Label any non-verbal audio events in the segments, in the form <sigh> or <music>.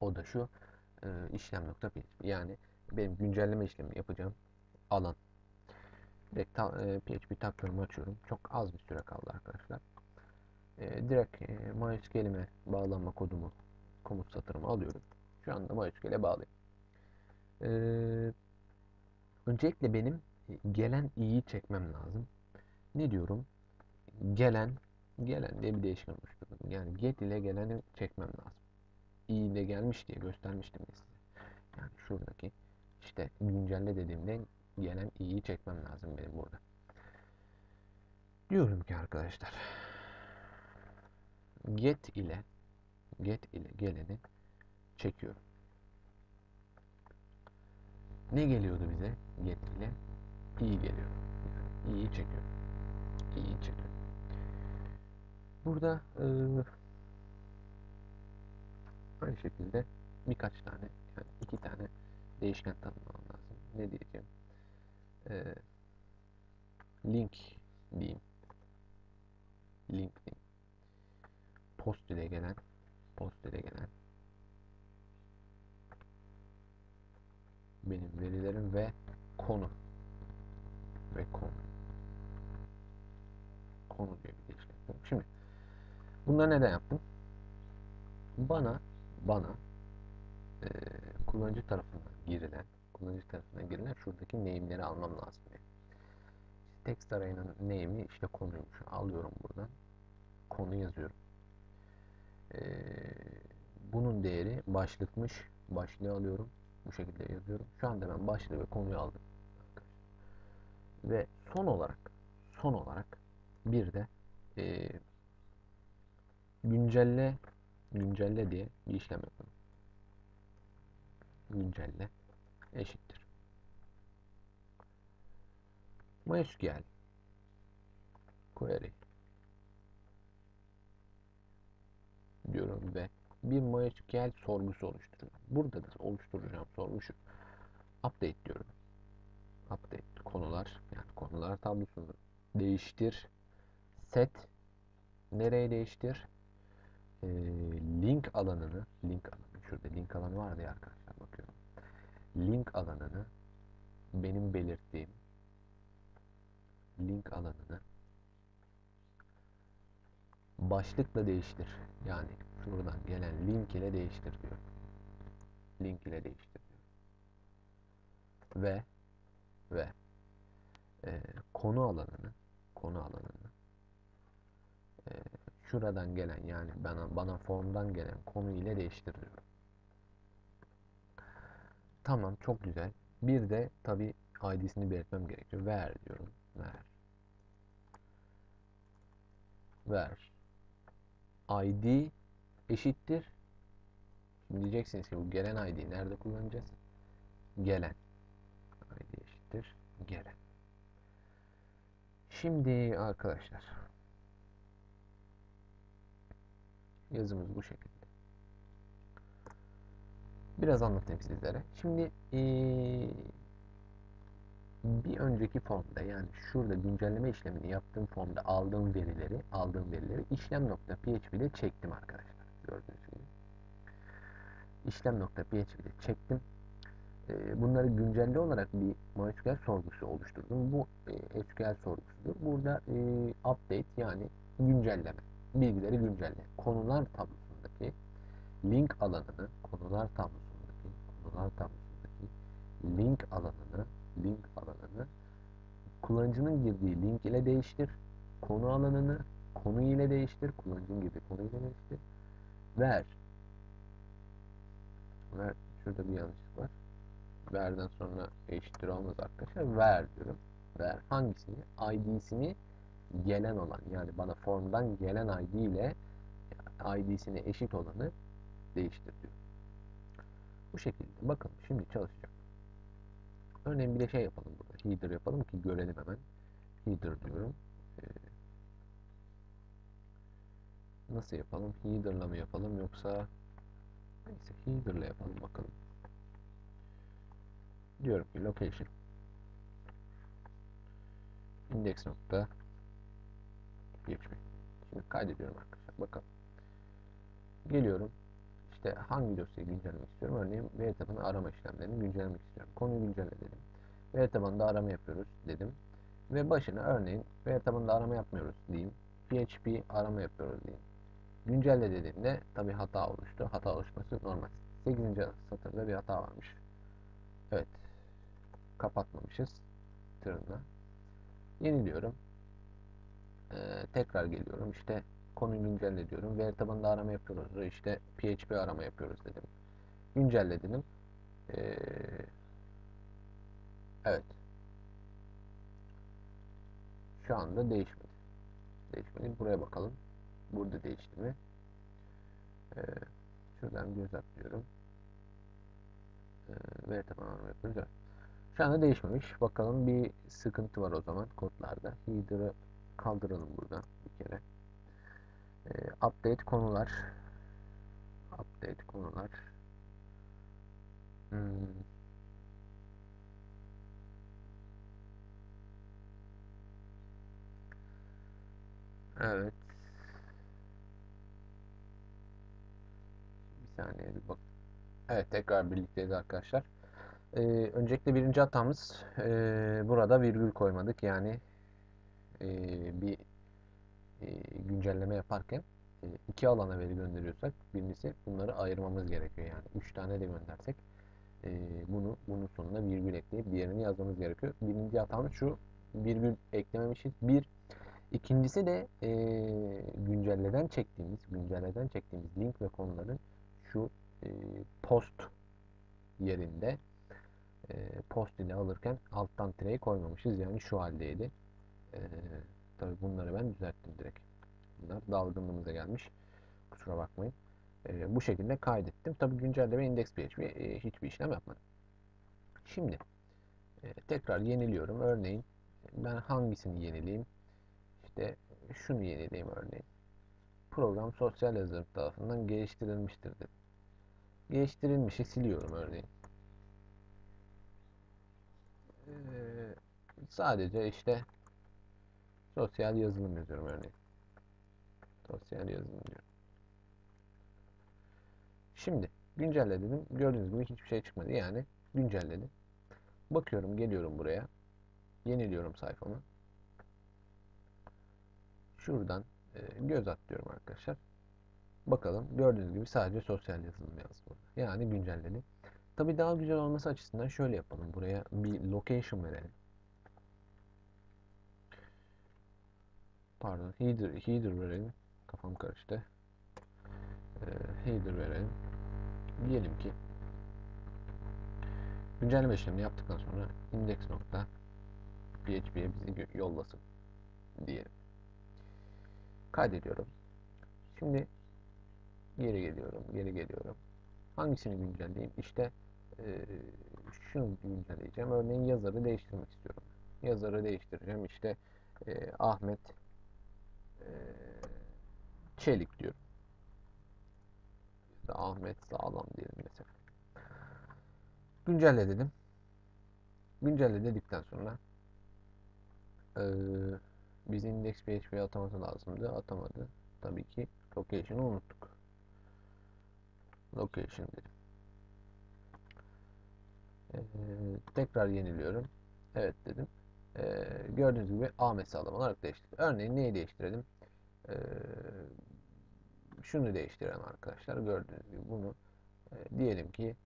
O da şu e, işlem.php. Yani benim güncelleme işlemi yapacağım alan. Direkt ta, e, PHP taklarımı açıyorum. Çok az bir süre kaldı arkadaşlar. E, direkt e, MySQL'ime bağlanma kodumu komut satırımı alıyorum. Şu anda MySQL'e bağlayayım. E, öncelikle benim gelen i'yi çekmem lazım. Ne diyorum? Gelen gelen diye bir değişken oluşturdum. Yani get ile geleni çekmem lazım. İ ile gelmiş diye göstermiştim size. Yani şuradaki işte güncelle dediğimde gelen i'yi çekmem lazım benim burada. Diyorum ki arkadaşlar get ile get ile geleni çekiyorum. Ne geliyordu bize get ile? i geliyor. Yani i'yi çekiyorum. i'yi çekiyorum. Burada e, aynı şekilde birkaç tane yani iki tane değişken tanımlamam lazım. Ne diyeceğim? E, link diyeyim. Link diyeyim. Post ile gelen post ile gelen benim verilerim ve konu ve konu konu diye bir değişken. Şimdi bunları neden yaptım? Bana bana e, kullanıcı tarafından girilen kullanıcı tarafından girilen şuradaki name'leri almam lazım. Yani. Text arayının name'i işte konuymuş. Alıyorum buradan. Konu yazıyorum. E, bunun değeri başlıkmış. Başlığı alıyorum. Bu şekilde yazıyorum. Şu anda ben başlığı ve konuyu aldım. Ve son olarak son olarak bir de e, güncelle güncelle diye bir işlem yapalım. Güncelle eşittir. MySQL query diyorum ve bir MySQL sorgusu oluşturuyorum. Burada da oluşturacağım sorgu şu. Update diyorum. Update konular yani konular tablosunu değiştir. Set nereye değiştir? Ee, link alanını link alanı şurada link alanı vardı ya arkadaşlar bakıyorum. Link alanını benim belirttiğim link alanını başlıkla değiştir. Yani şuradan gelen link ile değiştir diyor. Link ile değiştir diyor. Ve ve e, konu alanını konu alanını e, şuradan gelen yani bana bana formdan gelen konu ile değiştir diyor. Tamam çok güzel. Bir de tabi ID'sini belirtmem gerekiyor. Ver diyorum. Ver. Ver. ID eşittir. Şimdi diyeceksiniz ki bu gelen ID nerede kullanacağız? Gelen. ID eşittir. Gelen. Şimdi arkadaşlar yazımız bu şekilde. Biraz anlatayım sizlere. Şimdi ee, bir önceki formda yani şurada güncelleme işlemini yaptığım formda aldığım verileri aldığım verileri işlem.php ile çektim arkadaşlar. Gördüğünüz gibi. İşlem.php ile çektim. Bunları güncelle olarak bir MySQL sorgusu oluşturdum. Bu SQL sorgusudur. Burada update yani güncelleme. Bilgileri güncelle. Konular tablosundaki link alanını konular tablosundaki konular tablosundaki link alanını link alanını kullanıcının girdiği link ile değiştir. Konu alanını konu ile değiştir. Kullanıcının girdiği konu ile değiştir. Ver. Ver. Şurada bir yanlışlık var. Ver'den sonra eşittir olmaz arkadaşlar. Ver diyorum. Ver. Hangisini? ID'sini gelen olan yani bana formdan gelen ID ile ID'sine eşit olanı değiştir diyor. Bu şekilde. Bakın şimdi çalışacak. Örneğin bir de şey yapalım burada. Header yapalım ki görelim hemen. Header diyorum. Ee, nasıl yapalım? Header'la mı yapalım yoksa neyse header'la yapalım bakalım. Diyorum ki location index nokta php. Şimdi kaydediyorum arkadaşlar. Bakalım. Geliyorum. işte hangi dosyayı güncellemek istiyorum? Örneğin veri tabanı arama işlemlerini güncellemek istiyorum. Konuyu güncelle dedim. Veri tabanında arama yapıyoruz dedim. Ve başına örneğin veri tabanında arama yapmıyoruz diyeyim. PHP arama yapıyoruz diyeyim. Güncelle dediğimde tabi hata oluştu. Hata oluşması normal. 8. satırda bir hata varmış. Evet. Kapatmamışız. Tırına. Yeniliyorum. Ee, tekrar geliyorum. İşte konuyu güncelle diyorum. Veri tabanında arama yapıyoruz. İşte PHP arama yapıyoruz dedim. Güncelle dedim. Ee, evet. Şu anda değişmedi. Değişmedi. Buraya bakalım. Burada değişti mi? Ee, şuradan göz atlıyorum. Ee, veri tabanı arama yapıyoruz. Şu anda değişmemiş. Bakalım bir sıkıntı var o zaman kodlarda. Header'ı kaldıralım buradan bir kere. Ee, update konular. Update konular. Hmm. Evet. Bir saniye bir bak. Evet tekrar birlikteyiz arkadaşlar. Ee, öncelikle birinci hatamız e, burada virgül koymadık. Yani e, bir e, güncelleme yaparken e, iki alana veri gönderiyorsak birincisi bunları ayırmamız gerekiyor. Yani üç tane de göndersek e, bunu bunun sonuna virgül ekleyip diğerini yazmamız gerekiyor. Birinci hatamız şu virgül eklememişiz. Bir İkincisi de e, güncelleden çektiğimiz güncelleden çektiğimiz link ve konuların şu e, post yerinde e, post ile alırken alttan tireyi koymamışız. Yani şu haldeydi. E, tabi bunları ben düzelttim direkt. Bunlar dalgınlığımıza gelmiş. Kusura bakmayın. E, bu şekilde kaydettim. Tabi güncelleme index PHP e, hiçbir işlem yapmadım. Şimdi e, tekrar yeniliyorum. Örneğin ben hangisini yenileyim? İşte şunu yenileyim örneğin. Program sosyal yazılım tarafından geliştirilmiştir dedim. Geliştirilmişi siliyorum örneğin. Ee, sadece işte sosyal yazılım yazıyorum örneğin. Sosyal yazılım diyorum. Şimdi güncelle dedim. Gördüğünüz gibi hiçbir şey çıkmadı. Yani güncelledim. Bakıyorum geliyorum buraya. Yeniliyorum sayfamı. Şuradan e, göz atlıyorum arkadaşlar. Bakalım gördüğünüz gibi sadece sosyal yazılım yazdı Yani güncelledi. Tabi daha güzel olması açısından şöyle yapalım. Buraya bir location verelim. Pardon header, header verelim. Kafam karıştı. E, header verelim. Diyelim ki güncelleme işlemini yaptıktan sonra index nokta php'ye bizi yollasın diyelim. Kaydediyorum. Şimdi geri geliyorum, geri geliyorum. Hangisini güncelleyeyim? İşte e, şunu güncelleyeceğim. Örneğin yazarı değiştirmek istiyorum. Yazarı değiştireceğim. İşte e, Ahmet Çelik diyorum. İşte Ahmet Sağlam diyelim mesela. Güncelle dedim. Güncelle dedikten sonra eee biz index PHP ataması lazımdı. Atamadı. Tabii ki location'ı unuttuk. Location dedim. Ee, tekrar yeniliyorum. Evet dedim. Ee, gördüğünüz gibi Ahmet sağlam olarak değiştirdi. Örneğin neyi değiştirelim? Ee, şunu değiştirelim arkadaşlar. Gördüğünüz gibi bunu e, diyelim ki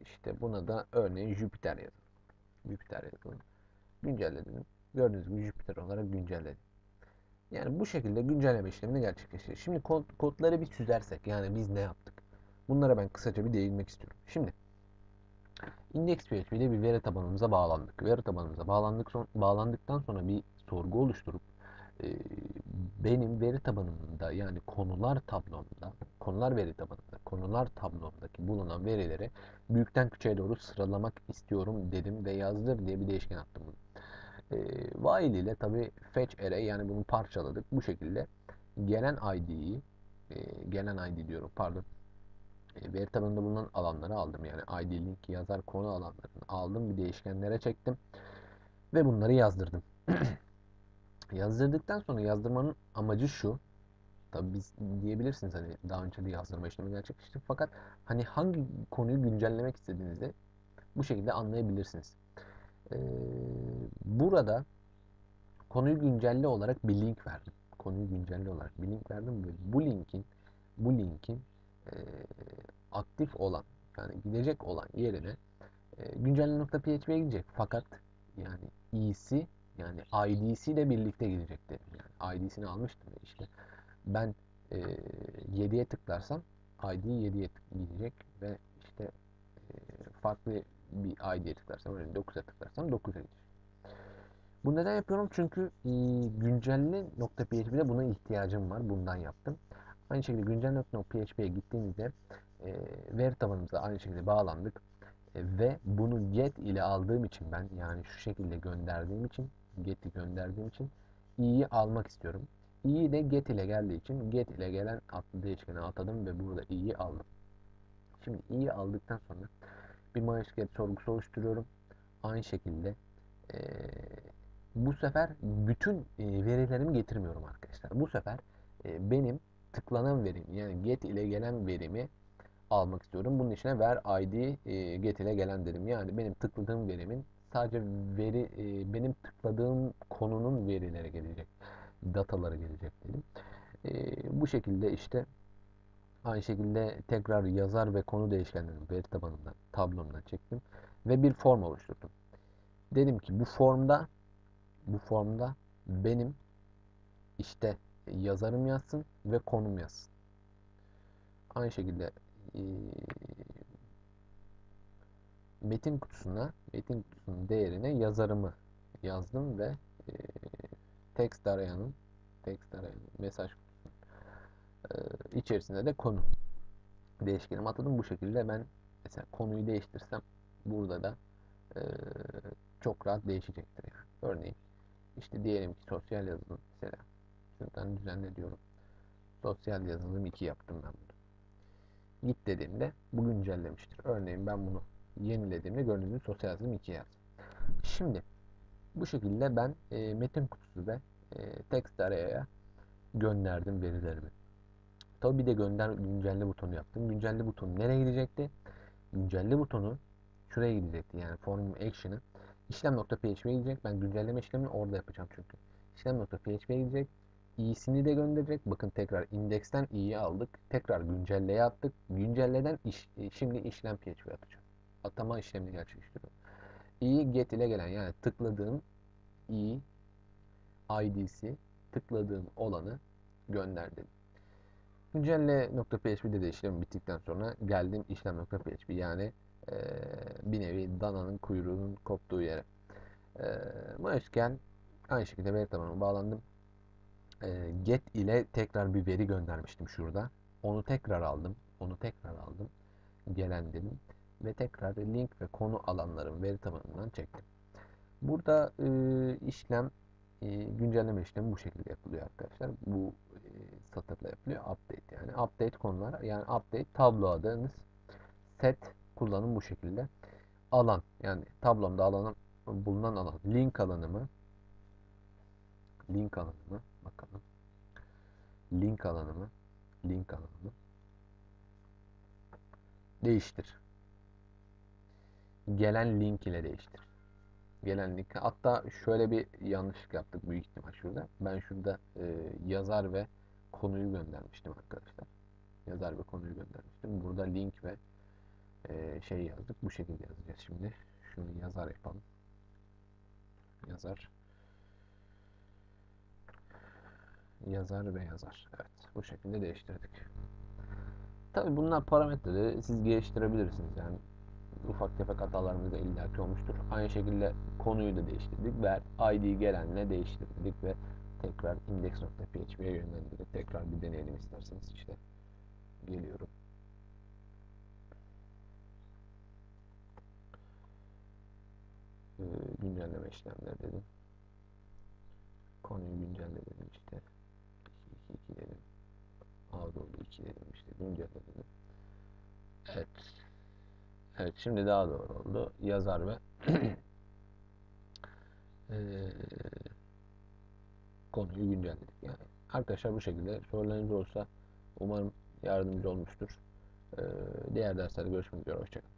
işte buna da örneğin Jupiter yazalım. Jupiter yazalım. Güncelledim. Gördüğünüz gibi Jupyter olarak güncelledi. Yani bu şekilde güncelleme işlemini gerçekleştiriyor. Şimdi kod, kodları bir çizersek yani biz ne yaptık? Bunlara ben kısaca bir değinmek istiyorum. Şimdi index.php ile bir veri tabanımıza bağlandık. Veri tabanımıza bağlandık son, bağlandıktan sonra bir sorgu oluşturup e, benim veri tabanımda yani konular tablomda konular veri tabanında konular tablomdaki bulunan verileri büyükten küçüğe doğru sıralamak istiyorum dedim ve yazdır diye bir değişken attım bunu. E, while ile tabi fetch array yani bunu parçaladık. Bu şekilde gelen id'yi e, gelen id diyorum pardon veri tabanında bulunan alanları aldım. Yani id link yazar konu alanlarını aldım. Bir değişkenlere çektim. Ve bunları yazdırdım. <clears throat> Yazdırdıktan sonra yazdırmanın amacı şu. Tabii biz diyebilirsiniz hani daha önce de yazdırma işlemi gerçekleşti. Fakat hani hangi konuyu güncellemek istediğinizi bu şekilde anlayabilirsiniz. Ee, burada konuyu güncelle olarak bir link verdim. Konuyu güncelle olarak bir link verdim ve bu linkin bu linkin e, aktif olan yani gidecek olan yerine e, güncelle.php'ye gidecek. Fakat yani i'si yani id'si ile birlikte gidecek dedim. Yani id'sini almıştım işte. Ben e, 7'ye tıklarsam id 7'ye gidecek ve işte e, farklı bir id'ye tıklarsam örneğin 9'a tıklarsam 9'a gidecek. Bu neden yapıyorum? Çünkü e, güncelle.php'de buna ihtiyacım var. Bundan yaptım. Aynı şekilde güncelle.php'ye gittiğimizde e, veri tabanımıza aynı şekilde bağlandık. E, ve bunu get ile aldığım için ben yani şu şekilde gönderdiğim için get'i gönderdiğim için i'yi almak istiyorum. i'yi de get ile geldiği için get ile gelen adlı değişkene atadım ve burada i'yi aldım. Şimdi i'yi aldıktan sonra bir MySQL sorgusu oluşturuyorum. Aynı şekilde e, bu sefer bütün e, verilerimi getirmiyorum arkadaşlar. Bu sefer e, benim tıklanan verim yani get ile gelen verimi almak istiyorum. Bunun içine ver id e, get ile gelen dedim. Yani benim tıkladığım verimin sadece veri e, benim tıkladığım konunun verileri gelecek. Dataları gelecek dedim. E, bu şekilde işte aynı şekilde tekrar yazar ve konu değişkenlerini veri tabanından tablomdan çektim ve bir form oluşturdum. Dedim ki bu formda bu formda benim işte yazarım yazsın ve konum yazsın. Aynı şekilde e, metin kutusuna metin kutusunun değerine yazarımı yazdım ve e, text arayanın text arayanın mesaj kutusunun e, içerisinde de konu değişkenimi atadım. Bu şekilde ben mesela konuyu değiştirsem burada da e, çok rahat değişecektir yani. Örneğin işte diyelim ki sosyal yazılım mesela şuradan düzenle diyorum. Sosyal yazılım 2 yaptım ben bunu. Git dediğimde bu güncellemiştir. Örneğin ben bunu yenilediğimde gördüğünüz sosyal yazılım 2 yazdım. Şimdi bu şekilde ben e, metin kutusu ve e, text araya gönderdim verilerimi. Tabi bir de gönder güncelle butonu yaptım. Güncelle butonu nereye gidecekti? Güncelle butonu şuraya gidecekti. Yani form action'ı işlem.php'ye gidecek. Ben güncelleme işlemini orada yapacağım çünkü. İşlem.php'ye gidecek. İ'sini de gönderecek. Bakın tekrar indeksten i'yi aldık. Tekrar güncelleye attık. Güncelleden iş, şimdi işlem php atacağım. Atama işlemini gerçekleştiriyorum. i get ile gelen yani tıkladığım i id'si tıkladığım olanı gönderdim. Güncelle.php'de de işlem bittikten sonra geldim işlem.php yani e, bir nevi dananın kuyruğunun koptuğu yere. E, MySQL aynı şekilde veri tabanına bağlandım. E, get ile tekrar bir veri göndermiştim şurada. Onu tekrar aldım. Onu tekrar aldım. Gelen dedim. Ve tekrar link ve konu alanların veri tabanından çektim. Burada e, işlem e, güncelleme işlemi bu şekilde yapılıyor arkadaşlar. Bu e, satırla yapılıyor. Update yani. Update konular yani update tablo adınız set kullanım bu şekilde. Alan yani tablomda alanım bulunan alan. Link alanımı link alanımı bakalım. Link alanımı link alanımı değiştir. Gelen link ile değiştir. Gelen link. Hatta şöyle bir yanlışlık yaptık büyük ihtimal şurada. Ben şurada e, yazar ve konuyu göndermiştim arkadaşlar. Yazar ve konuyu göndermiştim. Burada link ve e, şey yazdık. Bu şekilde yazacağız şimdi. Şunu yazar yapalım. Yazar. Yazar ve yazar. Evet. Bu şekilde değiştirdik. Tabi bunlar parametreleri siz geliştirebilirsiniz. Yani ufak tefek hatalarımız da illaki olmuştur. Aynı şekilde konuyu da değiştirdik. Ver ID gelenle değiştirdik ve tekrar index.php'ye yönlendirdik. Tekrar bir deneyelim isterseniz. işte geliyorum. Ee, güncelleme işlemleri dedim. Konuyu güncelle dedim işte. 2 2 2 dedim. Ağda oldu 2 dedim işte güncelle dedim. Evet. Evet şimdi daha doğru oldu. Yazar ve <clears throat> ee, konuyu güncelledik. Yani arkadaşlar bu şekilde sorularınız olsa umarım yardımcı olmuştur. Diğer derslerde görüşmek üzere. Hoşçakalın.